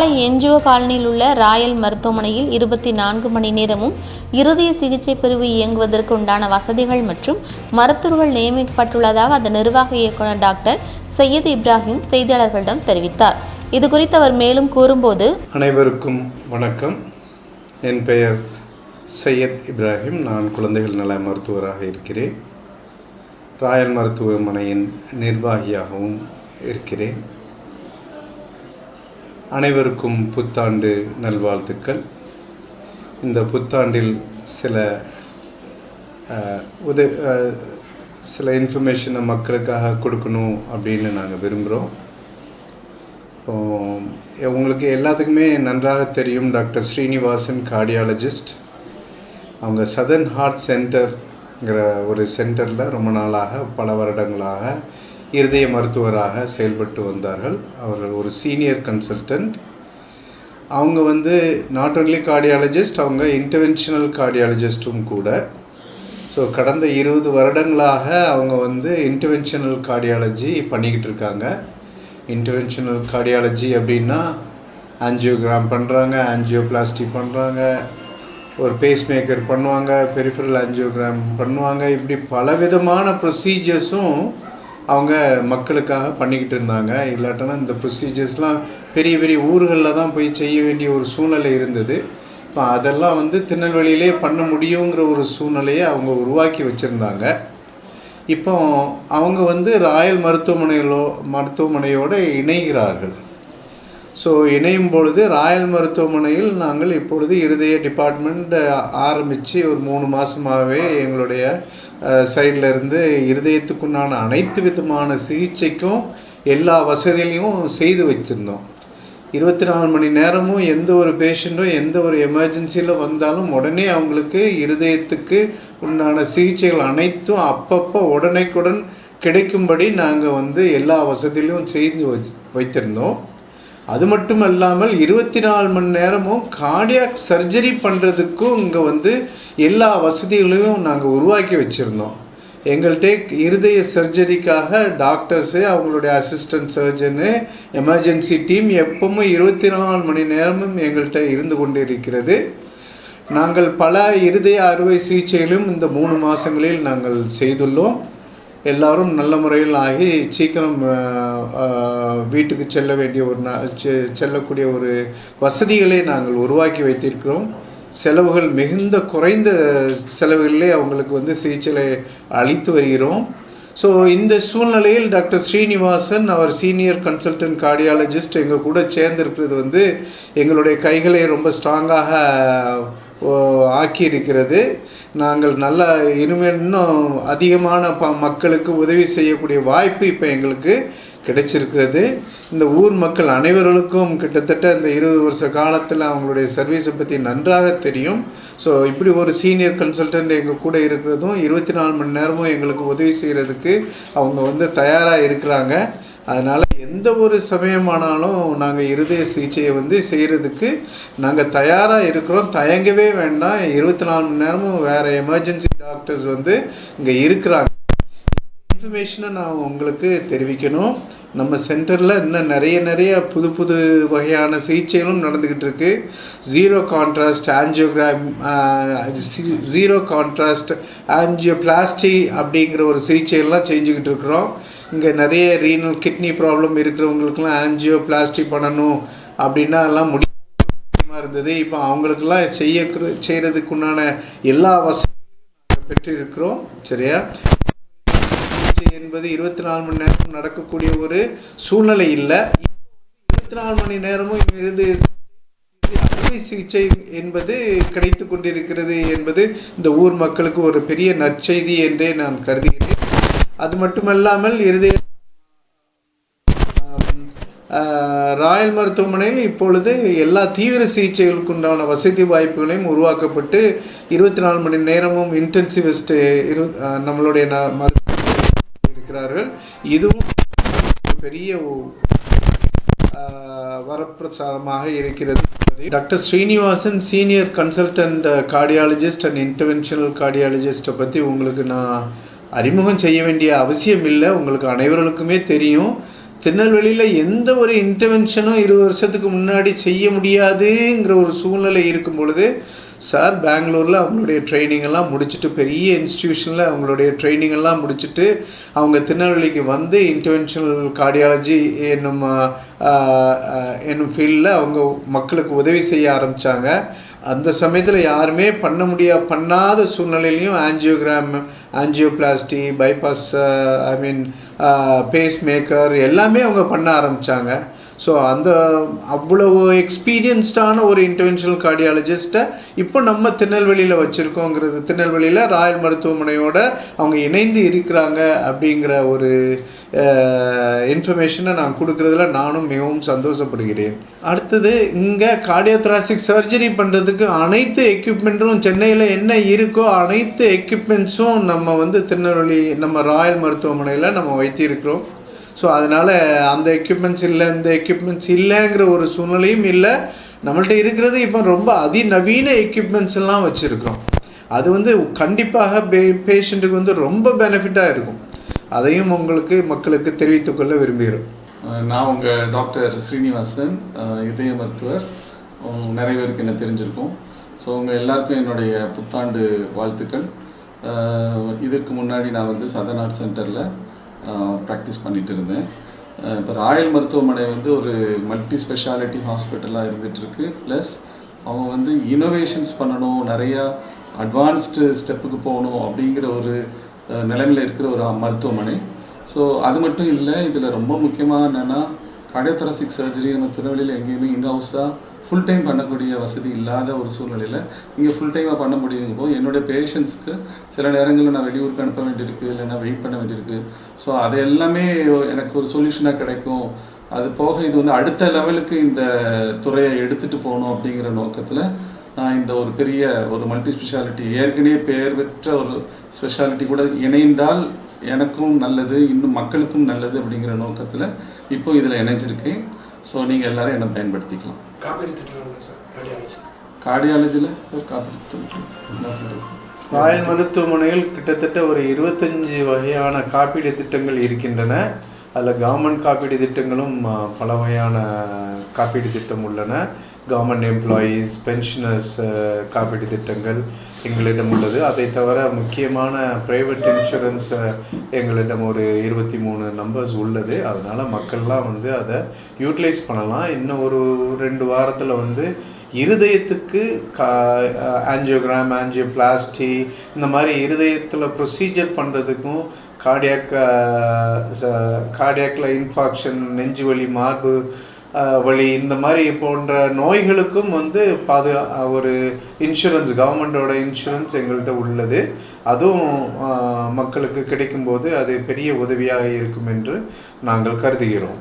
பாலை என்ஜிஓ காலனியில் உள்ள ராயல் மருத்துவமனையில் இருபத்தி நான்கு மணி நேரமும் இருதய சிகிச்சை பிரிவு இயங்குவதற்கு உண்டான வசதிகள் மற்றும் மருத்துவர்கள் நியமிக்கப்பட்டுள்ளதாக அந்த நிர்வாக இயக்குனர் டாக்டர் சையத் இப்ராஹிம் செய்தியாளர்களிடம் தெரிவித்தார். இது குறித்து அவர் மேலும் கூறும்போது அனைவருக்கும் வணக்கம். என் பெயர் சையத் இப்ராஹிம். நான் குழந்தைகள் நல மருத்துவராக இருக்கிறேன். ராயல் மருத்துவமனையின் நிர்வாகியாகவும் இருக்கிறேன். அனைவருக்கும் புத்தாண்டு நல்வாழ்த்துக்கள். இந்த புத்தாண்டில் சில அஹ், உத சில இன்ஃபர்மேஷனை மக்களுக்காக கொடுக்கணும் அப்படின்னு நாங்கள் விரும்புகிறோம் இப்போ உங்களுக்கு எல்லாத்துக்குமே நன்றாக தெரியும் டாக்டர் ஸ்ரீனிவாசன் கார்டியாலஜிஸ்ட் அவங்க சதர்ன் ஹார்ட் சென்டர்ங்கிற ஒரு சென்டரில் ரொம்ப நாளாக பல வருடங்களாக இருதய மருத்துவராக செயல்பட்டு வந்தார்கள். அவர்கள் ஒரு சீனியர் கன்சல்டன்ட் அவங்க வந்து நாட் ஒன்லி கார்டியாலஜிஸ்ட் அவங்க இன்டர்வென்ஷனல் கார்டியாலஜிஸ்ட்டும் கூட. ஸோ கடந்த இருபது வருடங்களாக அவங்க வந்து இன்டர்வென்ஷனல் கார்டியாலஜி பண்ணிக்கிட்டு இருக்காங்க. இன்டர்வென்ஷனல் கார்டியாலஜி அப்படின்னா ஆன்ஜியோகிராம் பண்ணுறாங்க ஆன்ஜியோபிளாஸ்டி பண்ணுறாங்க ஒரு பேஸ் மேக்கர் பண்ணுவாங்க பெரிஃபரல் ஆன்ஜியோகிராம் பண்ணுவாங்க. இப்படி பலவிதமான ப்ரொசீஜர்ஸும் அவங்க மக்களுக்காக பண்ணிக்கிட்டு இருந்தாங்க. இல்லாட்டினா இந்த ப்ரொசீஜர்ஸ்லாம் பெரிய பெரிய ஊர்களில் தான் போய் செய்ய வேண்டிய ஒரு சூழ்நிலை இருந்தது. இப்போ அதெல்லாம் வந்து திருநெல்வேலியிலே பண்ண முடியுங்கிற ஒரு சூழ்நிலையை அவங்க உருவாக்கி வச்சுருந்தாங்க. இப்போ அவங்க வந்து ராயல் மருத்துவமனைகளோ மருத்துவமனையோடு இணைகிறார்கள். ஸோ இணையும் பொழுது ராயல் மருத்துவமனையில் நாங்கள் இப்பொழுது இருதய டிபார்ட்மெண்ட் ஆரம்பித்து ஒரு மூணு மாதமாகவே எங்களுடைய சைடில் இருந்து இருதயத்துக்குண்டான அனைத்து விதமான சிகிச்சைக்கும் எல்லா வசதிகளையும் செய்து வச்சுருந்தோம். இருபத்தி நாலு மணி நேரமும் எந்த ஒரு பேஷண்ட்டும் எந்த ஒரு எமர்ஜென்சியில் வந்தாலும் உடனே அவங்களுக்கு இருதயத்துக்கு உண்டான சிகிச்சைகள் அனைத்தும் அப்பப்போ உடனேக்குடன் கிடைக்கும்படி நாங்கள் வந்து எல்லா வசதியிலும் செய்து வச் வைத்திருந்தோம். அது மட்டும் இல்லாமல் இருபத்தி நாலு மணி நேரமும் கார்டியாக் சர்ஜரி பண்ணுறதுக்கும் இங்கே வந்து எல்லா வசதிகளையும் நாங்கள் உருவாக்கி வச்சுருந்தோம். எங்கள்கிட்ட இருதய சர்ஜரிக்காக டாக்டர்ஸு அவங்களுடைய அசிஸ்டன்ட் சர்ஜனு எமர்ஜென்சி டீம் எப்பவும் இருபத்தி நாலு மணி நேரமும் எங்கள்கிட்ட இருந்து கொண்டு இருக்கிறது நாங்கள் பல இருதய அறுவை சிகிச்சைகளும் இந்த மூணு மாதங்களில் நாங்கள் செய்துள்ளோம். எல்லாரும் நல்ல முறையில் ஆகி சீக்கிரம் வீட்டுக்கு செல்ல வேண்டிய ஒரு ந- செ- செல்லக்கூடிய ஒரு வசதிகளை நாங்கள் உருவாக்கி வைத்திருக்கிறோம். செலவுகள் மிகுந்த குறைந்த செலவுகளிலே அவங்களுக்கு வந்து சிகிச்சைகளை அளித்து வருகிறோம். ஸோ இந்த சூழ்நிலையில் டாக்டர் ஸ்ரீனிவாசன் அவர் சீனியர் கன்சல்டன்ட் கார்டியாலஜிஸ்ட் எங்கள் கூட சேர்ந்திருக்கிறது வந்து எங்களுடைய கைகளை ரொம்ப ஸ்ட்ராங்காக ஆக்கியிருக்கிறது. ஆக்கி இருக்கிறது நாங்கள் நல்ல இனிமேல் இன்னும் அதிகமான ப மக்களுக்கு உதவி செய்யக்கூடிய வாய்ப்பு இப்போ எங்களுக்கு கிடைச்சிருக்கிறது. இந்த ஊர் மக்கள் அனைவர்களுக்கும் கிட்டத்தட்ட இந்த இருபது வருஷ காலத்தில் அவங்களுடைய சர்வீஸை பற்றி நன்றாக தெரியும். ஸோ இப்படி ஒரு சீனியர் கன்சல்டன்ட் எங்கள் கூட இருக்கிறதும் இருபத்தி நாலு மணி நேரமும் எங்களுக்கு உதவி செய்கிறதுக்கு அவங்க வந்து தயாராக இருக்கிறாங்க. அதனால் எந்த ஒரு சமயமானாலும் நாங்கள் இருதய சிகிச்சையை வந்து செய்கிறதுக்கு நாங்கள் தயாராக இருக்கிறோம். தயங்கவே வேண்டாம். இருபத்தி நாலு மணி நேரமும் வேறு எமர்ஜென்சி டாக்டர்ஸ் வந்து இங்கே இருக்கிறாங்க. இன்ஃபர்மேஷனை நான் உங்களுக்கு தெரிவிக்கணும். நம்ம சென்டரில் இன்னும் நிறைய நிறைய புது புது வகையான சிகிச்சைகளும் நடந்துக்கிட்டு இருக்கு. Zero contrast angiogram zero contrast angioplasty அப்படிங்கிற ஒரு சிகிச்சையெல்லாம் செஞ்சுக்கிட்டு இருக்கிறோம். இங்கே நிறைய ரீனல் கிட்னி ப்ராப்ளம் இருக்கிறவங்களுக்குலாம் ஆஞ்சியோபிளாஸ்டி பண்ணணும் அப்படின்னா எல்லாம் முடி இருந்தது. இப்போ அவங்களுக்கெல்லாம் செய்ய செய்கிறதுக்குண்டான எல்லா வசதியும் பெற்று இருக்கிறோம் சரியா? சிகிச்சை என்பது இருபத்தி நாலு மணி நேரம் நடக்கக்கூடிய ஒரு சூழ்நிலை இல்லை. இருபத்தி நாலு மணி நேரமும் இருந்து அறுவை சிகிச்சை என்பது கிடைத்து கொண்டிருக்கிறது என்பது இந்த ஊர் மக்களுக்கு ஒரு பெரிய நற்செய்தி என்றே நான் கருதுகிறேன். அது மட்டுமல்லாமல் இருதய ராயல் மருத்துவமனையில் இப்பொழுது எல்லா தீவிர சிகிச்சைகளுக்குண்டான வசதி வாய்ப்புகளையும் உருவாக்கப்பட்டு இருபத்தி நாலு மணி நேரமும் இன்டென்சிவிஸ்ட் இரு நம்மளுடைய ந- இருக்கிறார்கள் இதுவும் பெரிய வரப்பிரசாதமாக இருக்கிறது doctor Srinivasan senior consultant cardiologist and interventional கார்டியாலஜிஸ்ட்டை பற்றி உங்களுக்கு நான் அறிமுகம் செய்ய வேண்டிய அவசியம் இல்லை. உங்களுக்கு அனைவர்களுக்குமே தெரியும். திருநெல்வேலியில் எந்த ஒரு இன்டர்வென்ஷனும் இருபது வருஷத்துக்கு முன்னாடி செய்ய முடியாதுங்கிற ஒரு சூழ்நிலை இருக்கும் பொழுது சார் பெங்களூரில் அவங்களுடைய ட்ரைனிங் எல்லாம் முடிச்சுட்டு பெரிய இன்ஸ்டியூஷனில் அவங்களுடைய ட்ரைனிங் எல்லாம் முடிச்சுட்டு அவங்க திருநெல்வேலிக்கு வந்து இன்டர்வென்ஷனல் கார்டியாலஜி என்னும் என்னும் ஃபீல்டில் அவங்க மக்களுக்கு உதவி செய்ய ஆரம்பித்தாங்க அந்த சமயத்தில் யாருமே பண்ண முடியா பண்ணாத சூழ்நிலையிலையும் angiogram angioplasty bypass I mean pacemaker எல்லாமே அவங்க பண்ண ஆரம்பித்தாங்க ஸோ அந்த அவ்வளவு எக்ஸ்பீரியன்ஸ்டான ஒரு இன்டர்வென்ஷனல் கார்டியாலஜிஸ்ட்டை இப்போ நம்ம திருநெல்வேலியில் வச்சுருக்கோங்கிறது திருநெல்வேலியில் ராயல் மருத்துவமனையோட அவங்க இணைந்து இருக்கிறாங்க அப்படிங்கிற ஒரு இன்ஃபர்மேஷனை நான் கொடுக்குறதுல நானும் மிகவும் சந்தோஷப்படுகிறேன். அடுத்தது இங்கே கார்டியோதராசிக் சர்ஜரி பண்ணுறதுக்கு அனைத்து எக்யூப்மெண்ட்டும் சென்னையில் என்ன இருக்கோ அனைத்து எக்யூப்மெண்ட்ஸும் நம்ம நம்ம வந்து திருநெல்வேலி நம்ம ராயல் மருத்துவமனையில் நம்ம வைத்திருக்கிறோம். ஸோ அதனால் அந்த எக்யூப்மெண்ட்ஸ் இல்லை இந்த எக்யூப்மெண்ட்ஸ் இல்லைங்கிற ஒரு சூழ்நிலையும் இல்லை. நம்மள்ட்ட இருக்கிறது இப்போ ரொம்ப அதிநவீன எக்யூப்மெண்ட்ஸ் எல்லாம் வச்சுருக்கோம் அது வந்து கண்டிப்பாக பே பேஷண்ட்டுக்கு வந்து ரொம்ப பெனிஃபிட்டாக இருக்கும். அதையும் உங்களுக்கு மக்களுக்கு தெரிவித்துக்கொள்ள விரும்புகிறோம். நான் உங்கள் டாக்டர் ஸ்ரீனிவாசன் இதய மருத்துவர். நிறைய பேருக்கு என்ன தெரிஞ்சிருக்கும். ஸோ உங்கள் எல்லாருக்கும் என்னுடைய புத்தாண்டு வாழ்த்துக்கள். இதற்கு முன்னாடி நான் வந்து சதன் ஆர்ட் சென்டரில் ப்ராக்டிஸ் பண்ணிட்டு இருந்தேன். இப்போ ராயல் மருத்துவமனை வந்து ஒரு மல்டி ஸ்பெஷாலிட்டி ஹாஸ்பிட்டலாக இருந்துகிட்ருக்கு ப்ளஸ் அவங்க வந்து இனோவேஷன்ஸ் பண்ணணும் நிறையா அட்வான்ஸ்டு ஸ்டெப்புக்கு போகணும் அப்படிங்கிற ஒரு நிலைமையில் நிலைமையில இருக்கிற ஒரு மருத்துவமனை. ஸோ அது மட்டும் இல்லை இதில் ரொம்ப முக்கியமாக என்னென்னா கடைத்தரசிக் சர்ஜரி நம்ம திருநெல்வேலியில் எங்கேயுமே இன்ஹவுஸாக ஃபுல் டைம் பண்ணக்கூடிய வசதி இல்லாத ஒரு சூழ்நிலையில் நீங்கள் ஃபுல் டைமாக பண்ண முடியுங்க போது என்னுடைய பேஷண்ட்ஸ்க்கு சில நேரங்களில் நான் வெளியூருக்கு அனுப்ப வேண்டியிருக்கு இல்லைன்னா வெயிட் பண்ண வேண்டியிருக்கு. ஸோ அது எல்லாமே எனக்கு ஒரு சொல்யூஷனாக கிடைக்கும். அது போக இது வந்து அடுத்த லெவலுக்கு இந்த துறையை எடுத்துகிட்டு போகணும் அப்படிங்கிற நோக்கத்தில் நான் இந்த ஒரு பெரிய ஒரு மல்டி ஸ்பெஷாலிட்டி ஏற்கனவே பெயர் பெற்ற ஒரு ஸ்பெஷாலிட்டி கூட இணைந்தால் எனக்கும் நல்லது இன்னும் மக்களுக்கும் நல்லது அப்படிங்கிற நோக்கத்தில் இப்போ இதில் இணைஞ்சிருக்கேன். ஸோ நீங்கள் எல்லாரும் என்னை பயன்படுத்திக்கலாம். திட்டம் கார்டியாலஜியில் சார் காப்பீடு என்ன சொல்கிறது ராயல் மருத்துவமனையில் கிட்டத்தட்ட ஒரு இருபத்தஞ்சு வகையான காப்பீடு திட்டங்கள் இருக்கின்றன. அதில் கவர்மெண்ட் காப்பீடு திட்டங்களும் பல வகையான காப்பீடு திட்டம் உள்ளன. கவர்மெண்ட் எம்ப்ளாயீஸ் பென்ஷனர்ஸ் காப்பீடு திட்டங்கள் எங்களிடம் உள்ளது. அதை தவிர முக்கியமான ப்ரைவேட் இன்சூரன்ஸ் எங்களிடம் ஒரு இருபத்தி மூணு நம்பர்ஸ் உள்ளது. அதனால மக்கள்லாம் வந்து அதை யூட்டிலைஸ் பண்ணலாம். இன்னும் ஒரு ரெண்டு வாரத்தில் வந்து இருதயத்துக்கு ஆஞ்சியோகிராம் ஆஞ்சியோபிளாஸ்டி இந்த மாதிரி இருதயத்தில் ப்ரொசீஜர் பண்ணுறதுக்கும் கார்டியாக் கார்டியாக்ல இன்ஃபாக்ஷன் நெஞ்சு வலி மார்பு வழி வலி இந்த மாதிரி போன்ற நோய்களுக்கும் வந்து பாதுகா uh, ஒரு இன்சூரன்ஸ் கவர்மெண்டோட இன்சூரன்ஸ் எங்கள்கிட்ட உள்ளது. அதுவும் uh, மக்களுக்கு கிடைக்கும்போது அது பெரிய உதவியாக இருக்கும் என்று நாங்கள் கருதுகிறோம்.